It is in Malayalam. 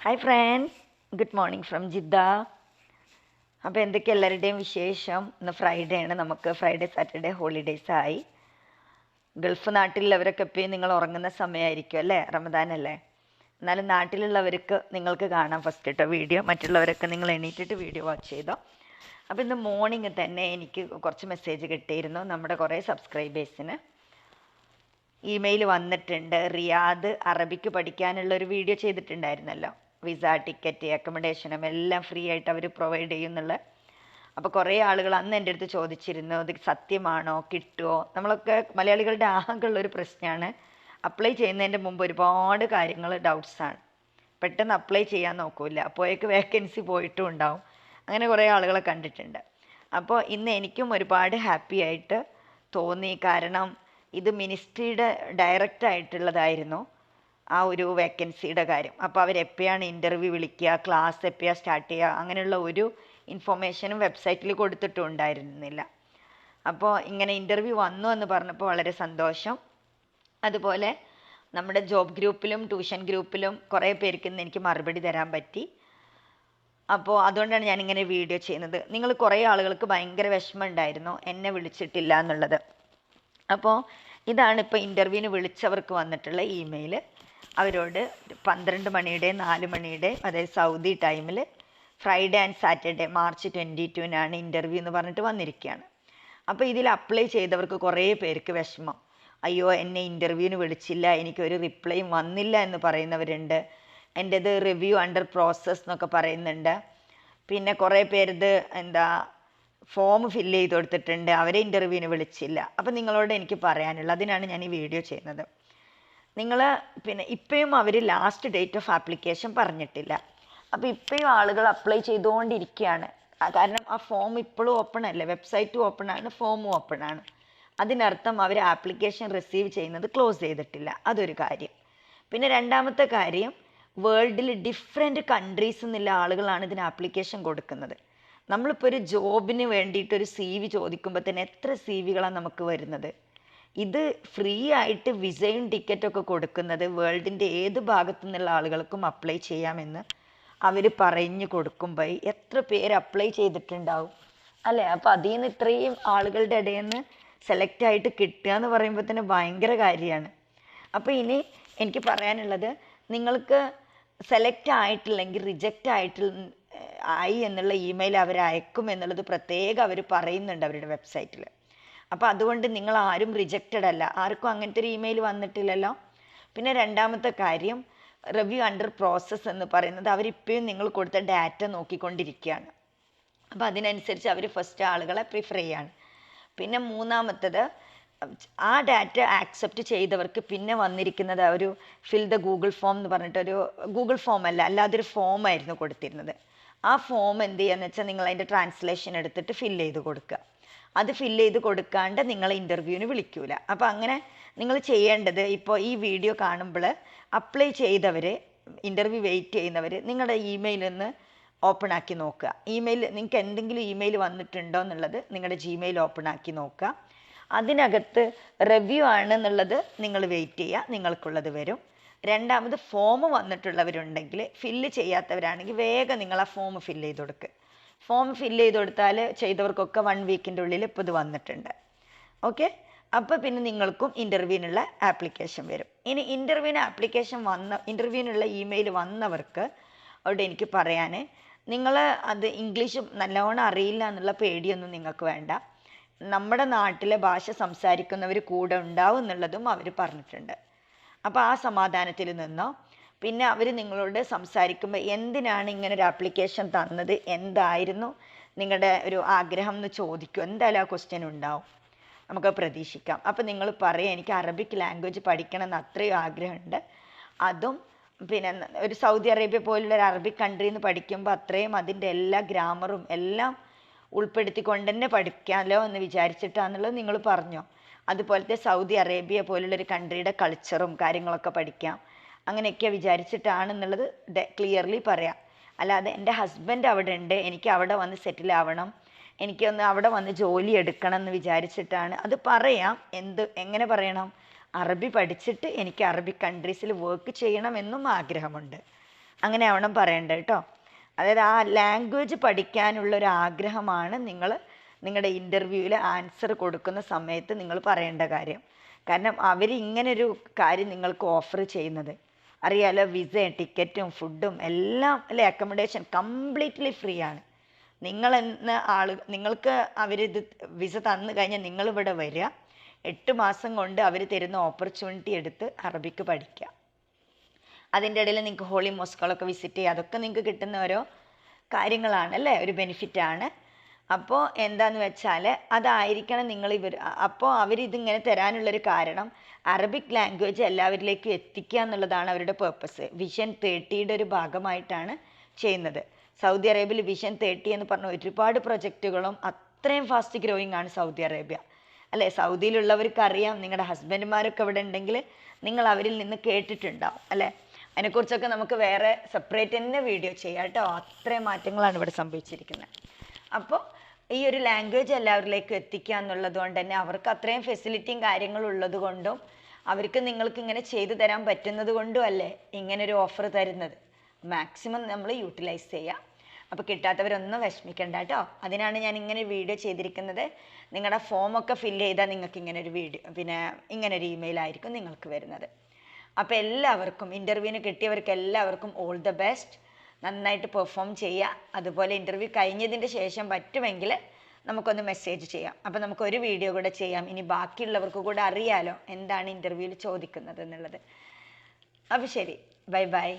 Hi friends good morning from Jeddah. അപ്പോൾ എന്തൊക്കെ എല്ലാവരുടെയും വിശേഷം? ഇന്ന് ഫ്രൈഡേ ആണ്. നമുക്ക് ഫ്രൈഡേ സാറ്റർഡേ ഹോളിഡേയ്സ് ആയി. ഗൾഫ് നാട്ടിലുള്ളവരൊക്കെ എപ്പോഴും നിങ്ങൾ ഉറങ്ങുന്ന സമയമായിരിക്കും അല്ലേ? റമദാൻ അല്ലേ? എന്നാലും നാട്ടിലുള്ളവർക്ക് നിങ്ങൾക്ക് കാണാം ഫസ്റ്റ് കേട്ടോ വീഡിയോ മറ്റുള്ളവരൊക്കെ നിങ്ങൾ എണീറ്റിട്ട് വീഡിയോ വാച്ച് ചെയ്തോ. അപ്പോൾ ഇന്ന് മോർണിംഗ് തന്നെ എനിക്ക് കുറച്ച് മെസ്സേജ് കിട്ടിയിരുന്നു നമ്മുടെ കുറേ സബ്സ്ക്രൈബേഴ്സിന് ഇമെയിൽ വന്നിട്ടുണ്ട്. റിയാദ് അറബിക്ക് പഠിക്കാനുള്ള ഒരു വീഡിയോ ചെയ്തിട്ടുണ്ടായിരുന്നല്ലോ. വിസ ടിക്കറ്റ് അക്കോമഡേഷനും എല്ലാം ഫ്രീ ആയിട്ട് അവർ പ്രൊവൈഡ് ചെയ്യുന്നുള്ള. അപ്പോൾ കുറേ ആളുകൾ അന്ന് എന്റെ അടുത്ത് ചോദിച്ചിരുന്നു ഇത് സത്യമാണോ? കിട്ടുമോ നമ്മളൊക്കെ മലയാളികളുടെ ആകെയുള്ളൊരു പ്രശ്നമാണ് അപ്ലൈ ചെയ്യുന്നതിന്റെ മുമ്പ് ഒരുപാട് കാര്യങ്ങൾ ഡൗട്ട്സാണ് പെട്ടെന്ന് അപ്ലൈ ചെയ്യാൻ നോക്കൂല അപ്പോഴേക്ക് വേക്കൻസി പോയിട്ടും ഉണ്ടാവും. അങ്ങനെ കുറേ ആളുകളെ കണ്ടിട്ടുണ്ട്. അപ്പോൾ ഇന്ന് എനിക്കും ഒരുപാട് ഹാപ്പി ആയിട്ട് തോന്നി. കാരണം ഇത് മിനിസ്ട്രിയുടെ ഡയറക്റ്റ് ആയിട്ടുള്ളതായിരുന്നു. ആ ഒരു വേക്കൻസിയുടെ കാര്യം. അപ്പോൾ അവരെപ്പോഴാണ് ഇന്റർവ്യൂ വിളിക്കുക ക്ലാസ് എപ്പോഴാണ് സ്റ്റാർട്ട് ചെയ്യുക അങ്ങനെയുള്ള ഒരു ഇൻഫർമേഷനും വെബ്സൈറ്റിൽ കൊടുത്തിട്ടും ഉണ്ടായിരുന്നില്ല അപ്പോൾ ഇങ്ങനെ ഇന്റർവ്യൂ വന്നു എന്ന് പറഞ്ഞപ്പോൾ വളരെ സന്തോഷം. അതുപോലെ നമ്മുടെ ജോബ് ഗ്രൂപ്പിലും ട്യൂഷൻ ഗ്രൂപ്പിലും കുറേ പേർക്ക് ഇന്ന് എനിക്ക് മറുപടി തരാൻ പറ്റി. അപ്പോൾ അതുകൊണ്ടാണ് ഞാനിങ്ങനെ വീഡിയോ ചെയ്യുന്നത്. നിങ്ങൾ കുറേ ആളുകൾക്ക് ഭയങ്കര വിഷമം ഉണ്ടായിരുന്നു എന്നെ വിളിച്ചിട്ടില്ല എന്നുള്ളത്. അപ്പോൾ ഇതാണ് ഇപ്പോൾ ഇന്റർവ്യൂവിന് വിളിച്ചവർക്ക് വന്നിട്ടുള്ള ഇമെയിൽ അവരോട് പന്ത്രണ്ട് മണിയുടെ നാല് മണിയുടെ അതായത് സൗദി ടൈമിൽ Friday and Saturday March twenty ടുവിനാണ് interview എന്ന് പറഞ്ഞിട്ട് വന്നിരിക്കുകയാണ് അപ്പോൾ ഇതിൽ അപ്ലൈ ചെയ്തവർക്ക് കുറേ പേർക്ക് വിഷമം. അയ്യോ എന്നെ ഇന്റർവ്യൂവിന് വിളിച്ചില്ല എനിക്കൊരു റിപ്ലൈയും വന്നില്ല എന്ന് പറയുന്നവരുണ്ട്. എന്റേത് റിവ്യൂ അണ്ടർ പ്രോസസ്സ് എന്നൊക്കെ പറയുന്നുണ്ട്. പിന്നെ കുറേ പേരിത് എന്താ ഫോം ഫില്ല് ചെയ്ത് കൊടുത്തിട്ടുണ്ട്. അവരെ ഇന്റർവ്യൂവിന് വിളിച്ചില്ല. അപ്പം നിങ്ങളോട് എനിക്ക് പറയാനുള്ളത് അതിനാണ് ഞാൻ ഈ വീഡിയോ ചെയ്യുന്നത്. നിങ്ങൾ പിന്നെ ഇപ്പോഴും അവർ ലാസ്റ്റ് ഡേറ്റ് ഓഫ് ആപ്ലിക്കേഷൻ പറഞ്ഞിട്ടില്ല. അപ്പോൾ ഇപ്പോഴും ആളുകൾ അപ്ലൈ ചെയ്തുകൊണ്ടിരിക്കുകയാണ് കാരണം ആ ഫോം ഇപ്പോഴും ഓപ്പൺ അല്ലേ? വെബ്സൈറ്റും ഓപ്പൺ ആണ് ഫോമും ഓപ്പൺ ആണ്. അതിനർത്ഥം അവർ ആപ്ലിക്കേഷൻ റിസീവ് ചെയ്യുന്നത് ക്ലോസ് ചെയ്തിട്ടില്ല. അതൊരു കാര്യം. പിന്നെ രണ്ടാമത്തെ കാര്യം വേൾഡിൽ ഡിഫറെന്റ് കൺട്രീസ് എന്നുള്ള ആളുകളാണ് ഇതിന് ആപ്ലിക്കേഷൻ കൊടുക്കുന്നത്. നമ്മളിപ്പോൾ ഒരു ജോബിന് വേണ്ടിയിട്ട് ഒരു സി വി ചോദിക്കുമ്പോൾ തന്നെ എത്ര സി വികളാണ് നമുക്ക് വരുന്നത്? ഇത് ഫ്രീ ആയിട്ട് വിസയും ടിക്കറ്റൊക്കെ കൊടുക്കുന്നത് വേൾഡിന്റെ ഏത് ഭാഗത്തു നിന്നുള്ള ആളുകൾക്കും അപ്ലൈ ചെയ്യാമെന്ന് അവർ പറഞ്ഞു കൊടുക്കുമ്പോൾ എത്ര പേര് അപ്ലൈ ചെയ്തിട്ടുണ്ടാവും. അല്ലേ? അപ്പോൾ അതിൽ നിന്ന് ഇത്രയും ആളുകളുടെ ഇടയിൽ നിന്ന് സെലക്ട് ആയിട്ട് കിട്ടുക എന്ന് പറയുമ്പോൾ തന്നെ ഭയങ്കര കാര്യമാണ്. അപ്പോൾ ഇനി എനിക്ക് പറയാനുള്ളത് നിങ്ങൾക്ക് സെലക്ട് ആയിട്ടില്ലെങ്കിൽ റിജക്റ്റ് ആയിട്ട് ആയി എന്നുള്ള ഇമെയിൽ അവർ അയക്കും എന്നുള്ളത് പ്രത്യേകം അവർ പറയുന്നുണ്ട് അവരുടെ വെബ്സൈറ്റിൽ അപ്പോൾ അതുകൊണ്ട് നിങ്ങൾ ആരും റിജക്റ്റഡ് അല്ല. ആർക്കും അങ്ങനത്തെ ഒരു ഇമെയിൽ വന്നിട്ടില്ലല്ലോ. പിന്നെ രണ്ടാമത്തെ കാര്യം റിവ്യൂ അണ്ടർ പ്രോസസ്സ് എന്ന് പറയുന്നത് അവരിപ്പോഴും നിങ്ങൾ കൊടുത്ത ഡാറ്റ നോക്കിക്കൊണ്ടിരിക്കുകയാണ്. അപ്പോൾ അതിനനുസരിച്ച് അവർ ഫസ്റ്റ് ആളുകളെ പ്രിഫർ ചെയ്യാണ്. പിന്നെ മൂന്നാമത്തത് ആ ഡാറ്റ ആക്സെപ്റ്റ് ചെയ്തവർക്ക് പിന്നെ വന്നിരിക്കുന്നത് ഒരു ഫിൽ ദ ഗൂഗിൾ ഫോം എന്ന് പറഞ്ഞിട്ടൊരു ഗൂഗിൾ ഫോം അല്ല അല്ലാതെ ഒരു ഫോം ആയിരുന്നു കൊടുത്തിരുന്നത്. ആ ഫോം എന്ത് ചെയ്യുകയെന്ന് വെച്ചാൽ നിങ്ങൾ അതിന്റെ ട്രാൻസ്ലേഷൻ എടുത്തിട്ട് ഫില്ല് ചെയ്ത് കൊടുക്കുക. അത് ഫില്ല് ചെയ്ത് കൊടുക്കാണ്ട് നിങ്ങൾ ഇന്റർവ്യൂവിന് വിളിക്കൂല. അപ്പോൾ അങ്ങനെ നിങ്ങൾ ചെയ്യേണ്ടത് ഇപ്പോൾ ഈ വീഡിയോ കാണുമ്പോൾ അപ്ലൈ ചെയ്തവർ ഇന്റർവ്യൂ വെയിറ്റ് ചെയ്യുന്നവർ നിങ്ങളുടെ ഇമെയിൽ ഒന്ന് ഓപ്പൺ ആക്കി നോക്കുക. ഇമെയിൽ നിങ്ങൾക്ക് എന്തെങ്കിലും ഇമെയിൽ വന്നിട്ടുണ്ടോ എന്നുള്ളത് നിങ്ങളുടെ ജിമെയിൽ ഓപ്പൺ ആക്കി നോക്കുക. അതിനകത്ത് റിവ്യൂ ആണ് എന്നുള്ളത് നിങ്ങൾ വെയിറ്റ് ചെയ്യുക. നിങ്ങൾക്കുള്ളത് വരും. രണ്ടാമത് ഫോം വന്നിട്ടുള്ളവരുണ്ടെങ്കിൽ ഫില്ല് ചെയ്യാത്തവരാണെങ്കിൽ വേഗം നിങ്ങൾ ആ ഫോം ഫില്ല് ചെയ്ത് കൊടുക്കുക ഫോം ഫിൽ ചെയ്ത് കൊടുത്താൽ ചെയ്തവർക്കൊക്കെ വൺ വീക്കിന്റെ ഉള്ളിൽ ഇപ്പോൾ ഇത് വന്നിട്ടുണ്ട്. ഓക്കെ അപ്പോൾ പിന്നെ നിങ്ങൾക്കും ഇന്റർവ്യൂവിനുള്ള ആപ്ലിക്കേഷൻ വരും. ഇനി ഇന്റർവ്യൂവിന് ആപ്ലിക്കേഷൻ വന്ന ഇന്റർവ്യൂവിനുള്ള ഇമെയിൽ വന്നവർക്ക് അവിടെ എനിക്ക് പറയാൻ നിങ്ങൾ അത് ഇംഗ്ലീഷ് നല്ലവണ്ണം അറിയില്ല എന്നുള്ള പേടിയൊന്നും നിങ്ങൾക്ക് വേണ്ട. നമ്മുടെ നാട്ടിലെ ഭാഷ സംസാരിക്കുന്നവർ കൂടെ ഉണ്ടാവും എന്നുള്ളതും അവർ പറഞ്ഞിട്ടുണ്ട്. അപ്പോൾ ആ സമാധാനത്തിൽ നിന്നോ പിന്നെ അവർ നിങ്ങളോട് സംസാരിക്കുമ്പോൾ എന്തിനാണ് ഇങ്ങനെ ഒരു ആപ്ലിക്കേഷൻ തന്നത്? എന്തായിരുന്നു? നിങ്ങളുടെ ഒരു ആഗ്രഹം എന്ന് ചോദിക്കും. എന്തായാലും ആ ക്വസ്റ്റ്യൻ ഉണ്ടാവും. നമുക്ക് പ്രതീക്ഷിക്കാം. അപ്പോൾ നിങ്ങൾ പറയാം എനിക്ക് അറബിക് ലാംഗ്വേജ് പഠിക്കണം എന്ന് അത്രയും ആഗ്രഹമുണ്ട്. അതും പിന്നെ ഒരു സൗദി അറേബ്യ പോലുള്ള ഒരു അറബിക് കൺട്രിയിൽ നിന്ന് പഠിക്കുമ്പോൾ അത്രയും അതിന്റെ എല്ലാ ഗ്രാമറും എല്ലാം ഉൾപ്പെടുത്തിക്കൊണ്ട് തന്നെ പഠിക്കാമല്ലോ എന്ന് വിചാരിച്ചിട്ടാണെന്നുള്ളത് നിങ്ങൾ പറഞ്ഞോ. അതുപോലത്തെ സൗദി അറേബ്യ പോലുള്ള ഒരു കൺട്രിയുടെ കൾച്ചറും കാര്യങ്ങളൊക്കെ പഠിക്കാം. അങ്ങനെയൊക്കെ വിചാരിച്ചിട്ടാണെന്നുള്ളത് ക്ലിയർലി പറയാം. അല്ലാതെ എന്റെ ഹസ്ബൻഡ് അവിടെ ഉണ്ട് എനിക്ക് അവിടെ വന്ന് സെറ്റിൽ ആവണം എനിക്കൊന്ന് അവിടെ വന്ന് ജോലി എടുക്കണം എന്ന് വിചാരിച്ചിട്ടാണ്. അത് പറയാം എന്ത് എങ്ങനെ പറയണം? അറബി പഠിച്ചിട്ട് എനിക്ക് അറബി കൺട്രീസിൽ വർക്ക് ചെയ്യണമെന്നും ആഗ്രഹമുണ്ട്. അങ്ങനെ ആവണം പറയേണ്ടത് കേട്ടോ. അതായത് ആ ലാംഗ്വേജ് പഠിക്കാനുള്ള ഒരു ആഗ്രഹമാണ് നിങ്ങൾ നിങ്ങളുടെ ഇന്റർവ്യൂവിൽ ആൻസർ കൊടുക്കുന്ന സമയത്ത് നിങ്ങൾ പറയേണ്ട കാര്യം. കാരണം അവർ ഇങ്ങനൊരു കാര്യം നിങ്ങൾക്ക് ഓഫർ ചെയ്യുന്നത്. അറിയാലോ വിസയും ടിക്കറ്റും ഫുഡും എല്ലാം അല്ലെ? അക്കോമഡേഷൻ കംപ്ലീറ്റ്ലി ഫ്രീ ആണ്. നിങ്ങൾ എന്ന ആൾ നിങ്ങൾക്ക് അവരിത് വിസ തന്നു കഴിഞ്ഞാൽ നിങ്ങളിവിടെ വരിക. എട്ട് മാസം കൊണ്ട് അവർ തരുന്ന ഓപ്പർച്യൂണിറ്റി എടുത്ത് അറബിക്ക് പഠിക്കുക. അതിന്റെ ഇടയിൽ നിങ്ങൾക്ക് ഹോളി മോസ്കുകളൊക്കെ വിസിറ്റ് ചെയ്യുക. അതൊക്കെ നിങ്ങൾക്ക് കിട്ടുന്ന ഓരോ കാര്യങ്ങളാണ് അല്ലേ? ഒരു ബെനിഫിറ്റാണ് അപ്പോൾ എന്താന്ന് വെച്ചാൽ അതായിരിക്കണം നിങ്ങൾ ഇവർ അപ്പോൾ അവരിതിങ്ങനെ തരാനുള്ളൊരു കാരണം അറബിക് ലാംഗ്വേജ് എല്ലാവരിലേക്കും എത്തിക്കുക എന്നുള്ളതാണ് അവരുടെ പേർപ്പസ് വിഷൻ തേർട്ടിയുടെ ഒരു ഭാഗമായിട്ടാണ് ചെയ്യുന്നത്. സൗദി അറേബ്യയിൽ വിഷൻ തേർട്ടി എന്ന് പറഞ്ഞ ഒരുപാട് പ്രൊജക്റ്റുകളും അത്രയും ഫാസ്റ്റ് ഗ്രോയിങ് ആണ് സൗദി അറേബ്യ. അല്ലേ? സൗദിയിലുള്ളവർക്ക് അറിയാം നിങ്ങളുടെ ഹസ്ബൻഡുമാരൊക്കെ ഇവിടെ ഉണ്ടെങ്കിൽ നിങ്ങൾ അവരിൽ നിന്ന് കേട്ടിട്ടുണ്ടാവും അല്ലേ? അതിനെക്കുറിച്ചൊക്കെ നമുക്ക് വേറെ സെപ്പറേറ്റ് തന്നെ വീഡിയോ ചെയ്യാം കേട്ടോ. അത്രയും മാറ്റങ്ങളാണ് ഇവിടെ സംഭവിച്ചിരിക്കുന്നത്. അപ്പോൾ ഈ ഒരു ലാംഗ്വേജ് എല്ലാവരിലേക്കും എത്തിക്കുക എന്നുള്ളത് കൊണ്ട് തന്നെ അവർക്ക് അത്രയും ഫെസിലിറ്റിയും കാര്യങ്ങളും ഉള്ളത് കൊണ്ടും അവർക്ക് നിങ്ങൾക്ക് ഇങ്ങനെ ചെയ്തു തരാൻ പറ്റുന്നത് കൊണ്ടും അല്ലേ ഇങ്ങനെ ഒരു ഓഫർ തരുന്നത്. മാക്സിമം നമ്മൾ യൂട്ടിലൈസ് ചെയ്യുക അപ്പോൾ കിട്ടാത്തവരൊന്നും വിഷമിക്കണ്ട കേട്ടോ. അതിനാണ് ഞാൻ ഇങ്ങനെ വീഡിയോ ചെയ്തിരിക്കുന്നത്. നിങ്ങളുടെ ഫോമൊക്കെ ഫില്ല് ചെയ്താൽ നിങ്ങൾക്ക് ഇങ്ങനെ ഒരു വീഡിയോ പിന്നെ ഇങ്ങനെ ഒരു ഇമെയിൽ ആയിരിക്കും നിങ്ങൾക്ക് വരുന്നത്. അപ്പോൾ എല്ലാവർക്കും ഇന്റർവ്യൂവിന് കിട്ടിയവർക്ക് എല്ലാവർക്കും ഓൾ ദ ബെസ്റ്റ് നന്നായിട്ട് പെർഫോം ചെയ്യുക അതുപോലെ ഇന്റർവ്യൂ കഴിഞ്ഞതിന്റെ ശേഷം പറ്റുമെങ്കിൽ നമുക്കൊന്ന് മെസ്സേജ് ചെയ്യാം. അപ്പോൾ നമുക്ക് ഒരു വീഡിയോ കൂടെ ചെയ്യാം. ഇനി ബാക്കിയുള്ളവർക്ക് കൂടെ അറിയാലോ എന്താണ് ഇന്റർവ്യൂവിൽ ചോദിക്കുന്നത് എന്നുള്ളത്. അപ്പോൾ ശരി. Bye bye